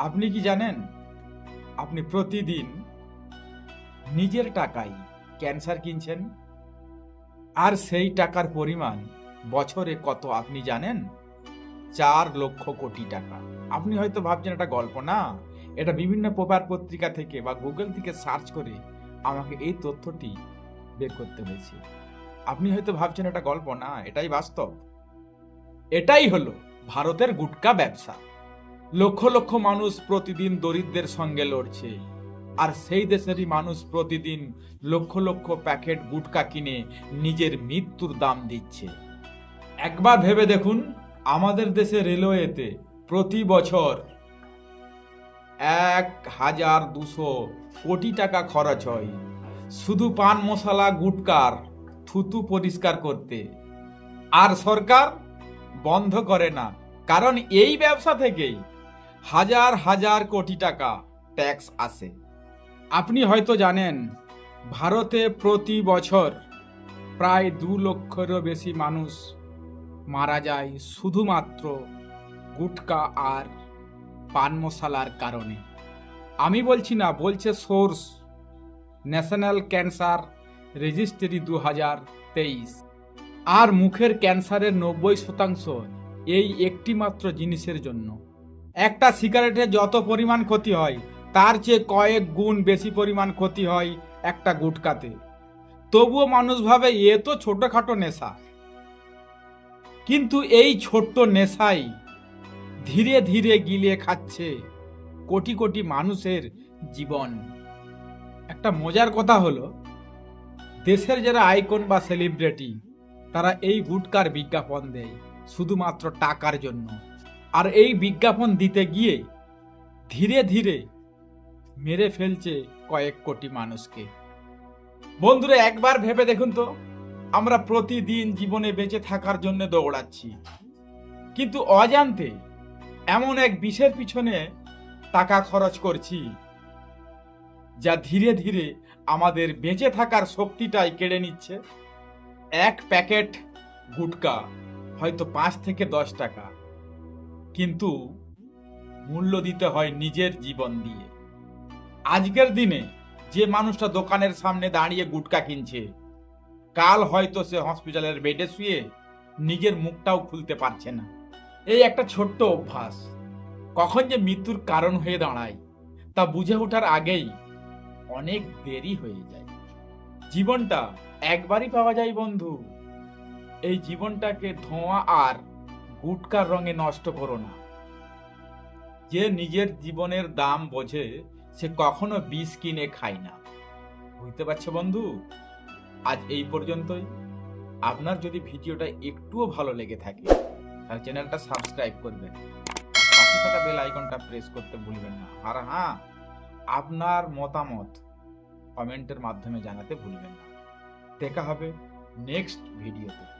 আপনি কি জানেন? আপনি প্রতিদিন নিজের টাকায় ক্যান্সার কিনছেন? আর সেই টাকার পরিমাণ বছরে কত আপনি জানেন? চার লক্ষ কোটি টাকা। আপনি হয়তো ভাবছেন এটা গল্প না। এটা বিভিন্ন পেপার পত্রিকা থেকে বা গুগল থেকে সার্চ করে আমাকে এই তথ্যটি বের করতে হয়েছে। আপনি হয়তো ভাবছেন এটা গল্প না, এটাই বাস্তব। এটাই হলো ভারতের গুটকা ব্যবসা। লক্ষ লক্ষ মানুষ প্রতিদিন দরিদ্রের সঙ্গে লড়ছে। আর সেই দেশেরই মানুষ প্রতিদিন লক্ষ লক্ষ প্যাকেট গুটকা কিনে নিজের মৃত্যুর দাম দিচ্ছে। একবার ভেবে দেখুন, আমাদের দেশে রেলওয়েতে প্রতি বছর এক হাজার দুশো কোটি টাকা খরচ হয়। শুধু পান, মশলা, গুটকার থুতু পরিষ্কার করতে। আর সরকার বন্ধ করে না, কারণ এই ব্যবসা থেকেই হাজার হাজার কোটি টাকা ট্যাক্স আসে আপনি হয়তো জানেন, ভারতে প্রতি বছর প্রায় দু লক্ষেরও বেশি মানুষ মারা যায় শুধুমাত্র গুটকা আর পান মশালার কারণে। আমি বলছি না, বলছে সোর্স, ন্যাশনাল ক্যান্সার রেজিস্ট্রি দু হাজার তেইশ। আর মুখের ক্যান্সারের নব্বই শতাংশ এই একটি মাত্র জিনিসের জন্য। একটা সিগারেটে যত পরিমাণ ক্ষতি হয়, তার চেয়ে কয়েক গুণ বেশি পরিমাণ ক্ষতি হয় একটা গুটকাতে। তবুও মানুষ ভাবে, এ তো ছোটখাটো নেশা। কিন্তু এই ছোট্ট নেশাই ধীরে ধীরে গিলে খাচ্ছে কোটি কোটি মানুষের জীবন। একটা মজার কথা হলো, দেশের যারা আইকন বা সেলিব্রিটি, তারা এই গুটকার বিজ্ঞাপন দেয় শুধুমাত্র টাকার জন্য। আর এই বিজ্ঞাপন দিতে গিয়ে ধীরে ধীরে মেরে ফেলছে কয়েক কোটি মানুষকে। বন্ধুরা, একবার ভেবে দেখুন তো, আমরা প্রতিদিন জীবনে বেঁচে থাকার জন্য দৌড়াচ্ছি। কিন্তু অজান্তে এমন এক বিষের পিছনে টাকা খরচ করছি, যা ধীরে ধীরে আমাদের বেঁচে থাকার শক্তিটাই কেড়ে নিচ্ছে। এক প্যাকেট গুটকা, হয়তো পাঁচ থেকে দশ টাকা। কিন্তু মূল্য দিতে হয় নিজের জীবন দিয়ে। আজকের দিনে যে মানুষটা দোকানের সামনে দাঁড়িয়ে গুটকা কিনছে, কাল হয়তো সে হসপিটালের বেডে শুয়ে নিজের মুখটাও খুলতে পারছে না। এই একটা ছোট্ট অভ্যাস। কখন যে মৃত্যুর কারণ হয়ে দাঁড়ায়, তা বুঝে ওঠার আগেই অনেক দেরি হয়ে যায়। জীবনটা একবারই পাওয়া যায় বন্ধু। এই জীবনটাকে ধোঁয়া আর গুটকার রঙে নষ্ট করো না। যে নিজের জীবনের দাম বোঝে, সে কখনো বিষ কিনে খায় না। বুঝতে পারছ বন্ধু? আজ এই পর্যন্তই। আপনার যদি ভিডিওটা একটুও ভালো লেগে থাকে, তাহলে চ্যানেলটা সাবস্ক্রাইব করবেন। থাকা বেল আইকনটা প্রেস করতে ভুলবেন না। আর হ্যাঁ আপনার মতামত কমেন্টের মাধ্যমে জানাতে ভুলবেন না। দেখা হবে নেক্সট ভিডিওতে।